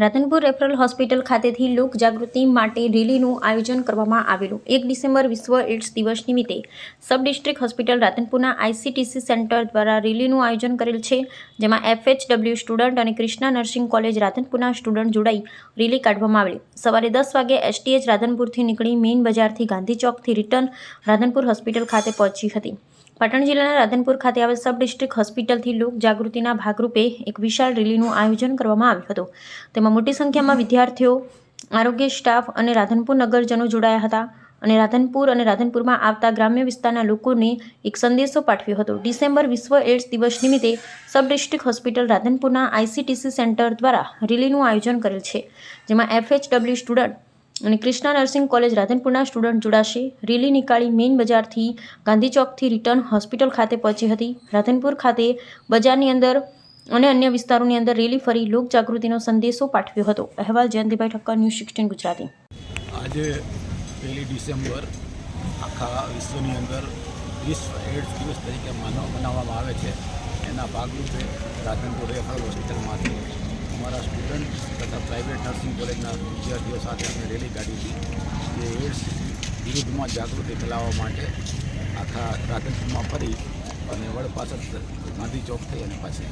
Radhanpur referral hospital ખાતેથી લોક જાગૃતિ માટે રેલીનું આયોજન કરવામાં આવેલું. એક ડિસેમ્બર વિશ્વ એડ્સ દિવસ નિમિત્તે સબ ડિસ્ટ્રિક્ટ હોસ્પિટલ રાધનપુરના આઈસીટીસી સેન્ટર દ્વારા રેલીનું આયોજન કરેલ છે, જેમાં એફએચડબલ્યુ સ્ટુડન્ટ અને કૃષ્ણા નર્સિંગ કોલેજ રાધનપુરના સ્ટુડન્ટ જોડાઈ રેલી કાઢવામાં આવેલી. સવારે દસ વાગે એસટીએચ રાધનપુરથી નીકળી મેઇન બજારથી ગાંધી ચોકથી રિટર્ન રાધનપુર હોસ્પિટલ ખાતે પહોંચી હતી. પાટણ જિલ્લાના રાધનપુર ખાતે આવેલ સબ ડિસ્ટ્રિક્ટ હોસ્પિટલથી લોક જાગૃતિના ભાગરૂપે એક વિશાળ રેલીનું આયોજન કરવામાં આવ્યું હતું. તેમાં મોટી સંખ્યામાં વિદ્યાર્થીઓ આરોગ્ય સ્ટાફ અને રાધનપુર નગરજનો જોડાયા હતા. અને રાધનપુર અને રાધનપુરમાં આવતા ગ્રામ્ય વિસ્તારના લોકોને એક સંદેશો પાઠવ્યો હતો. ડિસેમ્બર વિશ્વ એડ્સ દિવસ નિમિત્તે સબ ડિસ્ટ્રિક્ટ હોસ્પિટલ રાધનપુરના આઈસીટીસી સેન્ટર દ્વારા રેલીનું આયોજન કરેલ છે જેમાં એફએચડબલ્યુ સ્ટુડન્ટ અને ક્રિષ્ના નર્સિંગ કોલેજ રાધનપુરના સ્ટુડન્ટ જોડાશે. રેલી નીકાળી મેઇન બજારથી ગાંધી ચોકથી રિટર્ન હોસ્પિટલ ખાતે પહોંચી હતી. રાધનપુર ખાતે બજારની અંદર અને અન્ય વિસ્તારોની અંદર રેલી ફરી લોક જાગૃતિનો સંદેશો પાઠવ્યો હતો. અહેવાલ જયંતિભાઈ ઠક્કર, ન્યૂઝ સિક્સટીન ગુજરાતી. આજે પહેલી ડિસેમ્બર આખા વિશ્વની અંદર વિશ્વ એડ્સ દિવસ તરીકે માનવ, મનાવવામાં આવે છે. એના ભાગરૂપે રાધનપુર રેફરલ હોસ્પિટલમાંથી અમારા સ્ટુડન્ટ તથા પ્રાઇવેટ નર્સિંગ કોલેજના વિદ્યાર્થીઓ સાથે અમે રેલી કાઢી હતી. જે એડ્સ વિરુદ્ધમાં જાગૃતિ ફેલાવવા માટે આખા રાધનપુરમાં ફરી અને વડ પાછળ ગાંધી ચોક થઈ અને પાછી